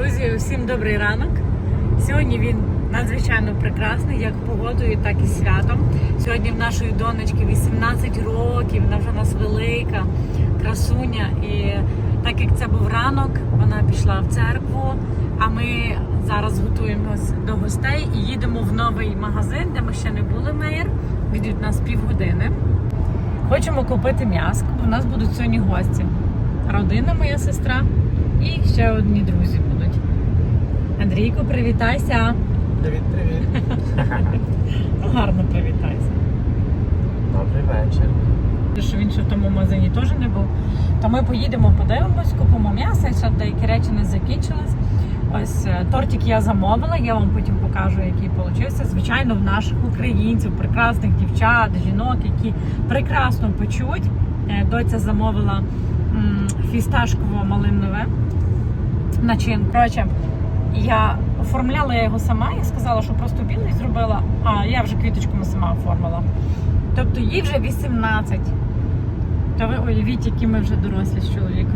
Друзі, усім добрий ранок. Сьогодні він надзвичайно прекрасний, як погодою, так і святом. Сьогодні в нашої донечки 18 років, вона вже у нас велика красуня. І так як це був ранок, вона пішла в церкву. А ми зараз готуємось до гостей і їдемо в новий магазин, де ми ще не були мейер. Відуть нас півгодини. Хочемо купити м'ясо. У нас будуть сьогодні гості. Родина, моя сестра і ще одні друзі будуть. Андрійко, привітайся. Привіт, привіт. Ну, гарно привітайся. Добрий вечір. Що він ще в тому магазині теж не був. То ми поїдемо, подивимось, купимо м'ясо, ще деякі речі не закінчились. Ось е, тортик я замовила, я вам потім покажу, який получився. Звичайно, в наших українців, прекрасних дівчат, жінок, які прекрасно печуть. Е, Доця замовила фісташково-малинове начин. Я оформляла його сама, я сказала, що просто білий зробила, а я вже квіточками сама оформила. Тобто їй вже 18. То ви уявіть, які ми вже дорослі з чоловіком.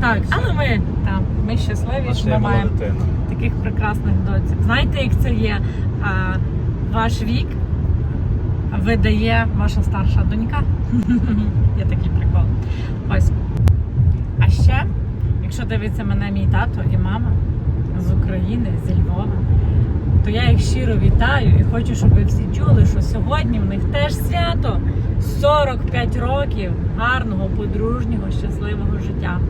Так, але ми, так, ми щасливі, що ми маємо дитина. таких прекрасних доців. Знаєте, як це є? А, ваш вік видає ваша старша донька. Є такий прикол. Ось. А ще, якщо дивиться мене мій тато і мама з України, зі Львова, то я їх щиро вітаю і хочу, щоб ви всі чули, що сьогодні в них теж свято 45 років гарного, подружнього, щасливого життя.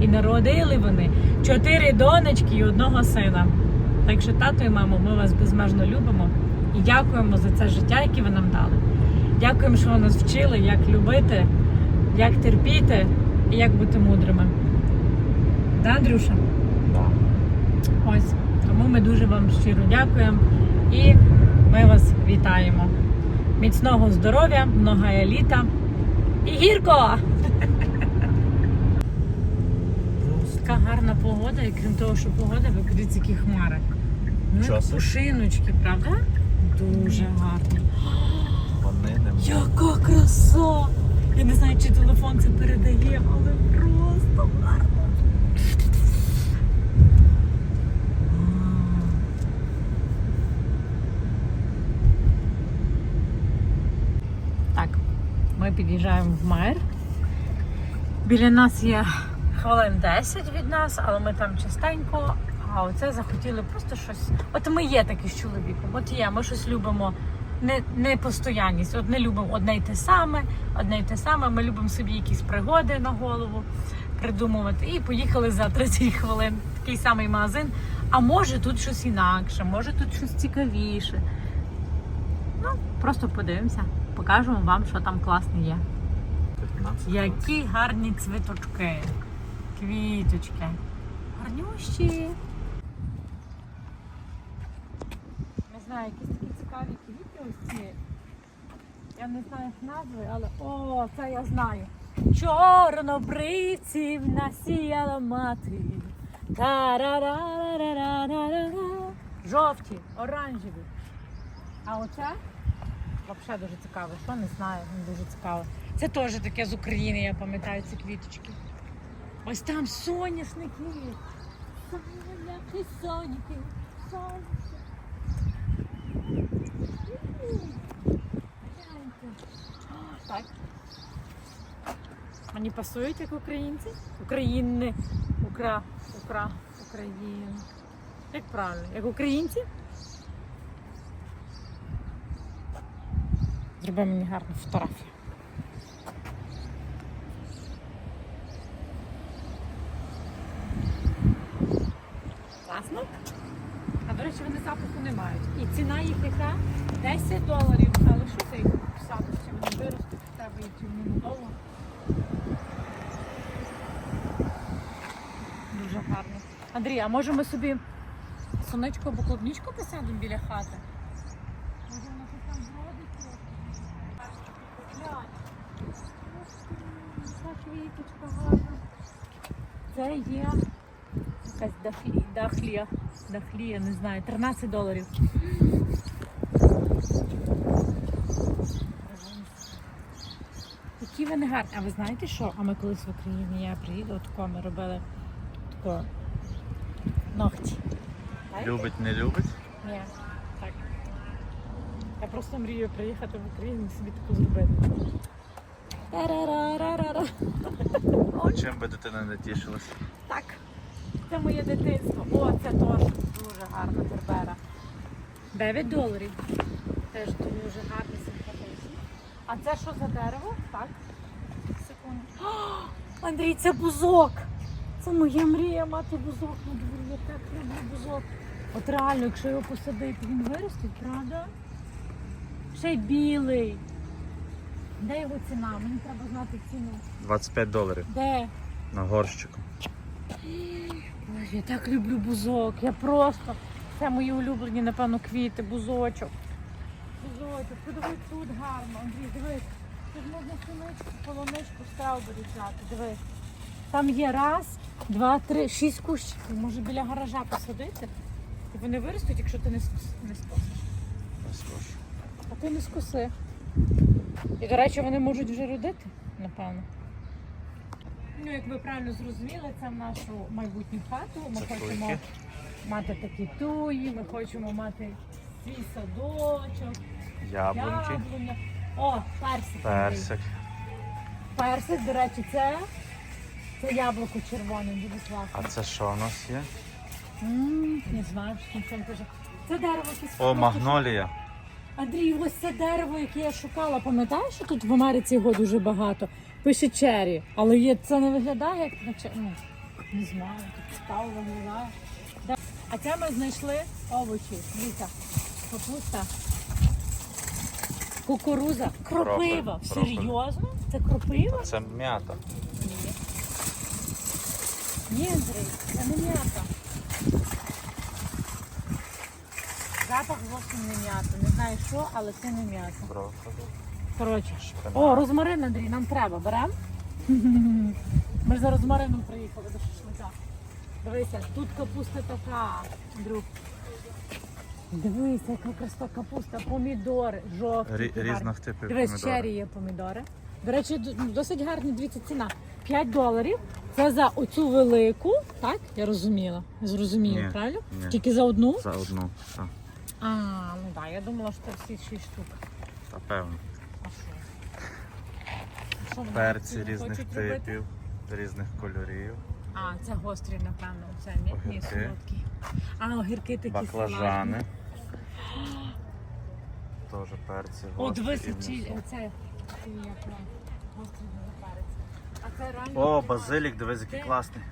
І народили вони чотири донечки і одного сина. Так що, тато і мамо, ми вас безмежно любимо і дякуємо за це життя, яке ви нам дали. Дякуємо, що ви нас вчили, як любити, як терпіти і як бути мудрими. Да, Андрюша? Да. Ось. Тому ми дуже вам щиро дякуємо і ми вас вітаємо. Міцного здоров'я, многая літа і гірко! Така гарна погода, і крім того, що погода, ви подивіться, які хмари. Ну, як пушиночки, правда? Дуже гарно. Яка краса! Я не знаю, чи телефон це передає, але просто гарно. Так, ми під'їжджаємо в Майер. Біля нас є хвилин 10 від нас, але ми там частенько. А оце захотіли просто щось. От ми є такі з чоловіком. От є, ми щось любимо не, не постоянність. От не любимо одне й те саме, одне й те саме. Ми любимо собі якісь пригоди на голову придумувати. І поїхали за 30 хвилин в такий самий магазин. А може тут щось інакше, може тут щось цікавіше. Ну, просто подивимося, покажемо вам, що там класне є. 15 Які гарні цвіточки, квіточки. Гарнющі. Не знаю, якісь такі цікаві квіти ось ці. Я не знаю їх назви, але о, це я знаю. Чорнобривців насіяла мати. Та-ра-ра-ра-ра-ра-ра-ра. Жовті, оранжеві. А оце взагалі дуже цікаво. Що не знаю, дуже цікаво. Це теж таке з України, я пам'ятаю ці квіточки. Ось там соняшники. Соняхи, соняхи. Гляньте. Так. Вони пасують як українці? України. Укра. Укра. Україн. Як правильно? Як українці? Зроби мені гарну фотографію. Класно. А до речі, вони запаху не мають. І ціна їх яка 10 доларів. Але що ти їх посадиш, чи вони виростуть в тебе і чи вони? Дуже гарно. Андрій, а може ми собі сонечко або клубничку посадимо біля хати? Може вона щось там зродить трохи? Глянь. Ця квіточка гарна. Це є якась дахлі, дахлія. Дахлія, не знаю, 13 доларів. Які вони гарні. А ви знаєте що? А ми колись в Україні я приїду, от ми робили тако ногті. Любить, не любить? Ні, так. Я просто мрію приїхати в Україну і собі таку зробити. Тарарарарара. Чим би дитина не тішилася? Так. Це моє дитинство. О, це теж дуже гарна гербера. 9 доларів. Теж дуже гарний симпатичний. А це що за дерево? Так. Секунду. О, Андрій, це бузок. Це моя мрія мати бузок на дворі. Я так люблю бузок. От реально, якщо його посадити, він виросте, правда? Ще й білий. Де його ціна? Мені треба знати ціну. 25 доларів Де? на горщику. Ой, я так люблю бузок. Я просто. Це мої улюблені, напевно, квіти, бузочок. Бузочок, подивись тут гарно. Андрій, дивись. Тут можна суничку, полоничку, страубері взяти. Дивись. Там є раз, два, три, шість кущиків. Може біля гаража посадити. І вони виростуть, якщо ти не скос- не скосиш. А ти не скоси. І, до речі, вони можуть вже родити, напевно. Ну, як ви правильно зрозуміли, це в нашу майбутню хату. Ми Це хочемо туйки. мати такі туї, ми хочемо мати свій садочок, яблуня. О, персик. персик. Персик, до речі, це, це яблуко червоне, дуже А класно. це що у нас є? М, Не знаю, що там каже. Це дерево якесь. О, магнолія. Андрій, ось це дерево, яке я шукала. Пам'ятаєш, що тут в Америці його дуже багато? Пише чері, але є, це не виглядає як на чері. Ну, не знаю, тут став виглядає. Да. А це ми знайшли овочі. Дивіться, капуста, кукуруза, кропива. Кропи- кропи. Серйозно? Це кропива? Це м'ята. Ні. Ні, Андрій, це не м'ята. Запах зовсім не м'ята. Не знаю що, але це не. Брокколі. Коротше. Шпинат. О, розмарин, Андрій, нам треба. Берем? Ми ж за розмарином приїхали до шашлика. Дивися, тут капуста така, друг. Дивися, яка красива капуста, помідори, жовті. Рі- гарні. Різних типів Дивись, помідори. чері є помідори. До речі, д- досить гарні, дивіться, ціна. 5 доларів. Це за оцю велику, так? Я розуміла. Зрозуміла, Ні, правильно? ні. Тільки за одну? За одну. Так, А, ну так, я думала, що це всі 6 штук. та певно. А що? А Перці різних типів, різних кольорів. А, це гострі, напевно, це ні, ні солодкі. А, огірки такі Баклажани. Теж перці. Гострі дивися, і чи це як вам гострий дуже перець. А це реально. О, базилік, дивись, який класний.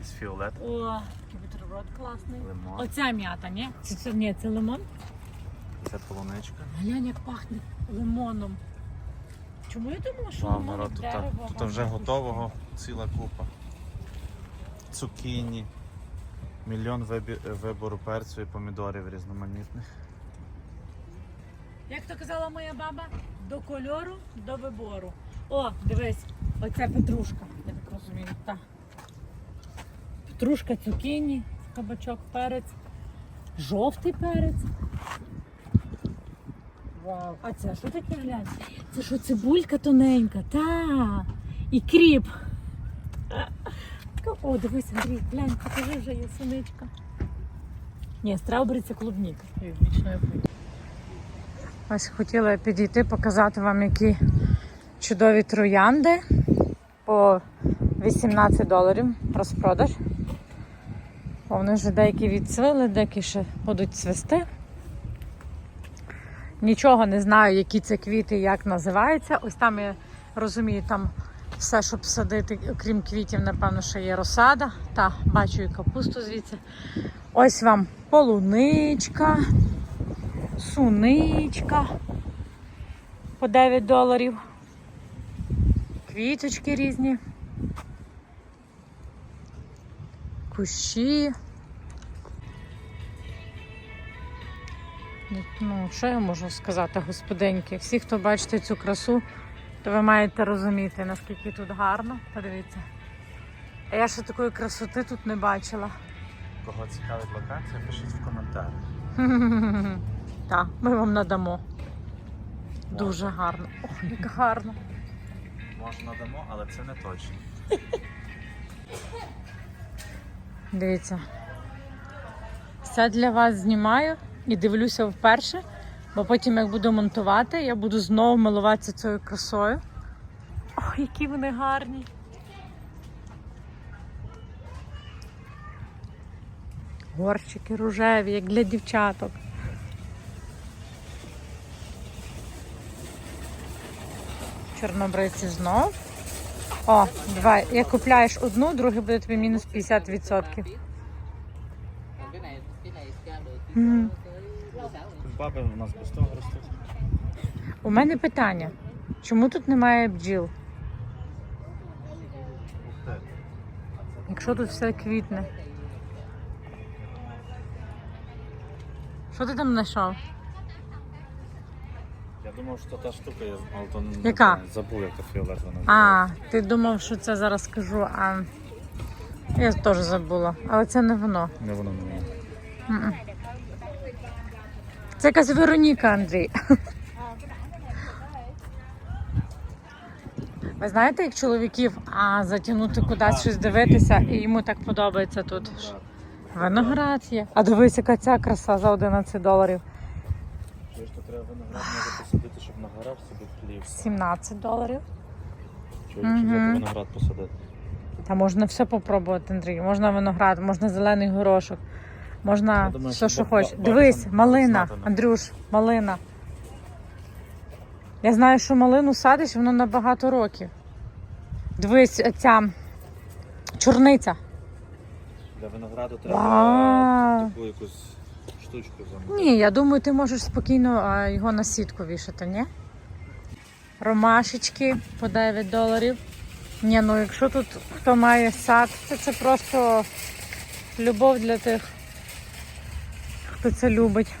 Із фіолет. О, який бутерброд класний. Лимон. Оця м'ята, ні? Це, це, ні, це лимон. Це полуничка. Глянь, як пахне лимоном. Чому я думала, що Вау, лимон від тут, дерева тут вже готового ціла купа. Цукіні. Мільйон вибі- вибору перцю і помідорів різноманітних. Як то казала моя баба, до кольору, до вибору. О, дивись, оця петрушка, я так розумію. Так. Петрушка, цукіні, кабачок, перець, жовтий перець. Вау. А це що таке глянь? Це що цибулька тоненька? Та. І кріп. О, дивись, Андрій, глянь, покажи вже є синичка. Ні, страубері це клубніка. Ось хотіла підійти, показати вам, які чудові троянди по 18 доларів розпродаж. О, Вони вже деякі відцвіли, деякі ще будуть цвісти. Нічого не знаю, які це квіти як називаються. Ось там я розумію, там все, щоб садити, окрім квітів, напевно, ще є розсада. Та, бачу і капусту звідси. Ось вам полуничка суничка по 9 доларів. Квіточки різні. Кущі. Ну, що я можу сказати, господинки? Всі, хто бачите цю красу, то ви маєте розуміти, наскільки тут гарно. Подивіться. А я ще такої красоти тут не бачила. Кого цікавить локація, пишіть в коментарі. Так, ми вам надамо. Дуже гарно. Ох, як гарно. Може надамо, але це не точно. Дивіться. Все для вас знімаю і дивлюся вперше, бо потім, як буду монтувати, я буду знову милуватися цією красою. Ох, які вони гарні! Горщики рожеві, як для дівчаток. Чорнобриці знов. О, давай, як купляєш одну, другий буде тобі мінус 50%. Còn cái này cái này scan được Мгм. Баби у нас без того ростуть. У мене питання. Чому тут немає бджіл? Якщо тут все квітне. Що ти там знайшов? Я думав, що та штука є, але то не Яка? забув, як фіолетова А, ти думав, що це зараз скажу, а я теж забула. Але це не воно. Не воно не воно. М-м. Це якась Вероніка, Андрій. Ви знаєте, як чоловіків а, затягнути кудись щось дивитися, і йому так подобається тут. Виноград є. А дивись, яка ця краса за 11 доларів. Чуєш, то треба виноград посадити, щоб нагорав собі хліб. 17 доларів. Чуєш, щоб взяти виноград посадити. Та можна все попробувати, Андрій. Можна виноград, можна зелений горошок, можна Я думаю, все, що що ба- хочеш. ба- Дивись, малина, знати, ну. Андрюш, малина. Я знаю, що малину садиш, воно на багато років. Дивись, ця чорниця. Для винограду треба Вау. таку якусь штучку замовити. Ні, я думаю, ти можеш спокійно його на сітку вішати, ні? Ромашечки по 9 доларів. Ні, ну якщо тут хто має сад, то це просто любов для тих, хто це любить.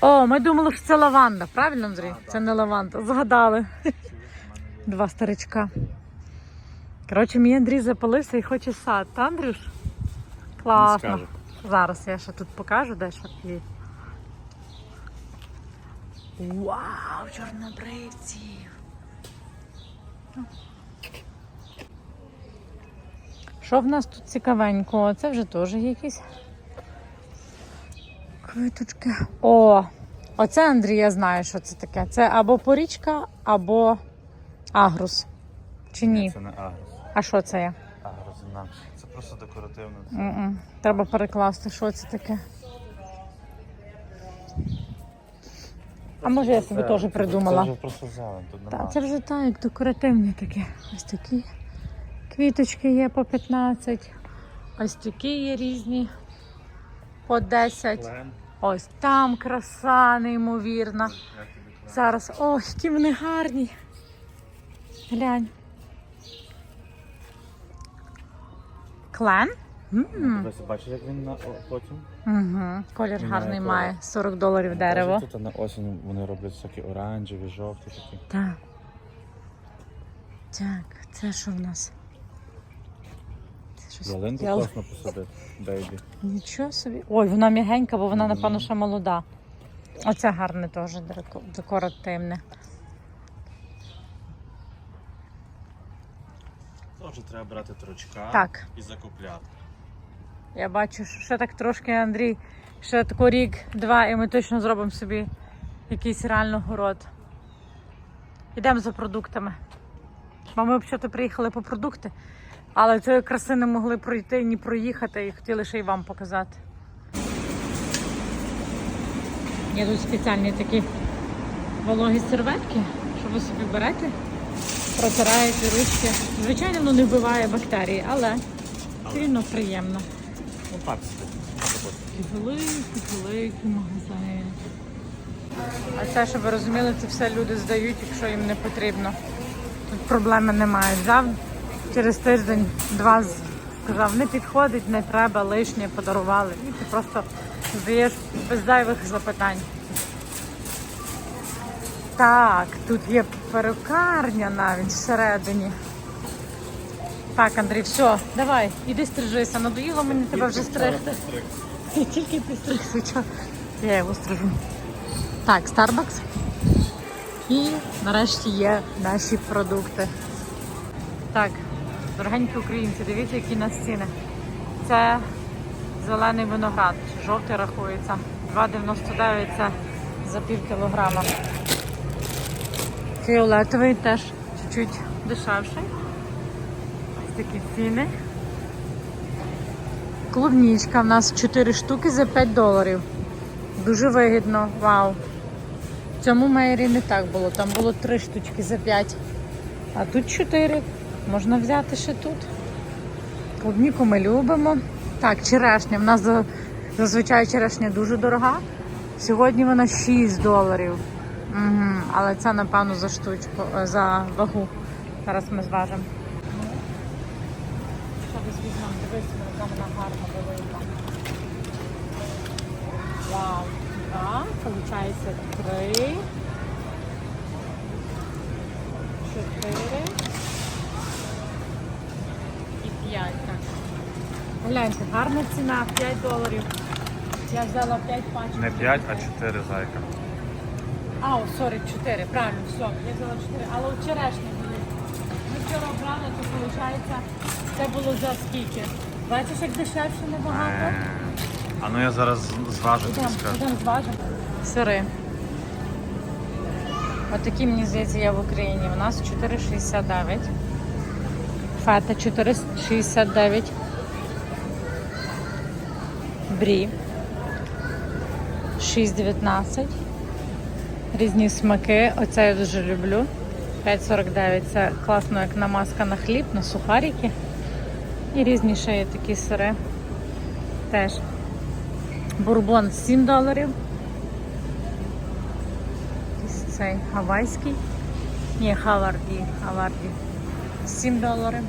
О, ми думали, що це лаванда, правильно, Андрій? А, Це не лаванда. Згадали. Два старичка. Коротше, мій Андрій запалився і хоче сад. Та, Андрюш? Класно. Зараз я ще тут покажу дещо. Вау, чорнобривці! Що в нас тут цікавенького? Це вже теж якісь квиточки. О! Оце Андрій, я знаю, що це таке. Це або порічка, або агрус. Чи ні? Це не агрос. А що це є? Агрос інакше. Просто декоративно. М-м. Треба перекласти, що це таке. А може я собі теж придумала. Це вже просто зелень, тут Та, це вже так, як декоративне таке. Ось такі квіточки є по 15. Ось такі є різні по 10. Клен. Ось там краса неймовірна. Зараз, ой, які вони гарні. Глянь. Клен? Бачиш, як він на потім? Угу. Колір гарний має. 40 доларів дерево. Тут на осінь вони роблять всякі оранжеві, жовті такі. Так. Так, це що в нас? Це щось Ялинку ял- класно посадити, бейбі. Нічого собі. Ой, вона м'ягенька, бо вона, напевно, ще молода. Оце гарне теж деко- декоративне. Теж треба брати трочка Так. і закупляти. Я бачу, що ще так трошки, Андрій, ще тако рік-два, і ми точно зробимо собі якийсь реально город. Йдемо за продуктами. Бо ми взагалі приїхали по продукти, але цієї краси не могли пройти ні проїхати і хотіли ще й вам показати. Є тут спеціальні такі вологі серветки, що ви собі берете, протираєте ручки. Звичайно, воно не вбиває бактерії, але все рівно приємно. Ну так собі. Такі великі, великі магазини. А це, щоб ви розуміли, це все люди здають, якщо їм не потрібно. Тут проблеми немає. Взяв через тиждень, два з- сказав, не підходить, не треба, лишнє подарували. І ти просто здаєш без зайвих запитань. Так, тут є перукарня навіть всередині. Так, Андрій, все, давай, іди стрижися. Надоїло мені тебе вже стригти. Тільки ти стригся? Я його стрижу. Так, Starbucks. І нарешті є наші продукти. Так, Дорогенькі українці, дивіться, які на ціни. Це зелений виноград, жовтий рахується. 2,99 це за пів кілограма. Фіолетовий теж чуть-чуть дешевший. Ось такі ціни. Клубнічка в нас 4 штуки за 5 доларів. Дуже вигідно, вау. В цьому мейері не так було, там було 3 штучки за 5. А тут 4. Можна взяти ще тут. Клубніку ми любимо. Так, черешня. В нас зазвичай черешня дуже дорога. Сьогодні вона 6 доларів. Угу. Але це, напевно, за штучку, е, за вагу. Зараз ми зважимо. Що десь візьмемо, дивись, яка вона гарна велика. Вау. Два, получається три. Чотири. І п'ять. Гляньте, гарна ціна, 5 доларів. Я взяла 5 пачок. Не 5, а 4 зайка. А, о, сорі, 4, правильно, все. Я взяла 4, але от черешні були. Ми вчора брали, то виходить, це було за скільки? Бачиш, як дешевше набагато? Е, А ну я зараз зважу тобі скажу. ідемо зважимо. Сири. Отакі, мені здається, є в Україні. У нас 4,69. Фета 4,69. Брі. 6,19. Різні смаки. Оце я дуже люблю. 5,49 це класно, як намазка на хліб, на сухарики. І різні ще є такі сири. Теж. Бурбон 7 доларів. Якийсь цей гавайський. Ні, Хаварді. Хаварді. 7 доларів.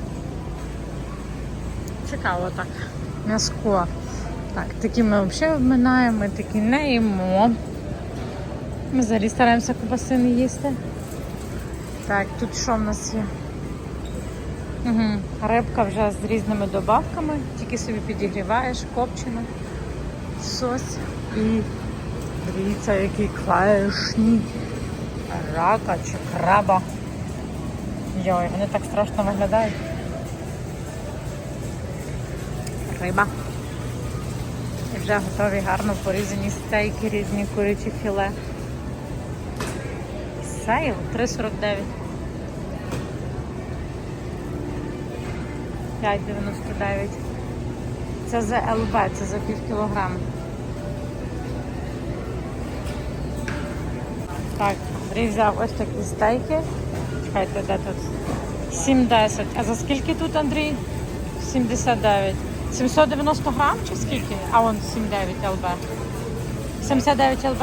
Цікаво так. М'яско. Так, такі ми взагалі обминаємо, такі не їмо. Ми взагалі стараємося кубаси не їсти. Так, тут що в нас є? Угу. Рибка вже з різними добавками, тільки собі підігріваєш, копчена, сос і дивіться, який клаєшні рака чи краба. Йой, вони так страшно виглядають. Риба. І вже готові гарно порізані стейки, різні курячі філе. Сейл 3,49. 5,99. Це за ЛБ, це за пів кілограма. Так, взяв ось такі стейки. Чекайте, де тут? 7,10. А за скільки тут, Андрій? 79. 790 грам чи скільки? А вон 7,9 ЛБ. 79 ЛБ?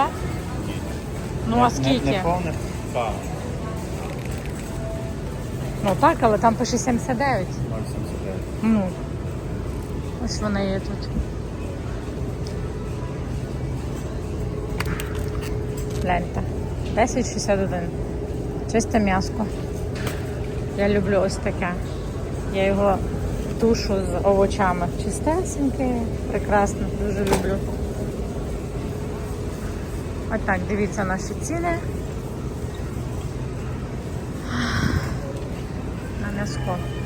Ну а скільки? Не повних пар. Ну так, але там пише 79. 0,79. Ну, ось вони є тут. Гляньте. 10,61. Чисте м'яско. Я люблю ось таке. Я його тушу з овочами. Чистесеньке, прекрасно, дуже люблю. Отак, дивіться наші ціни. На м'яско.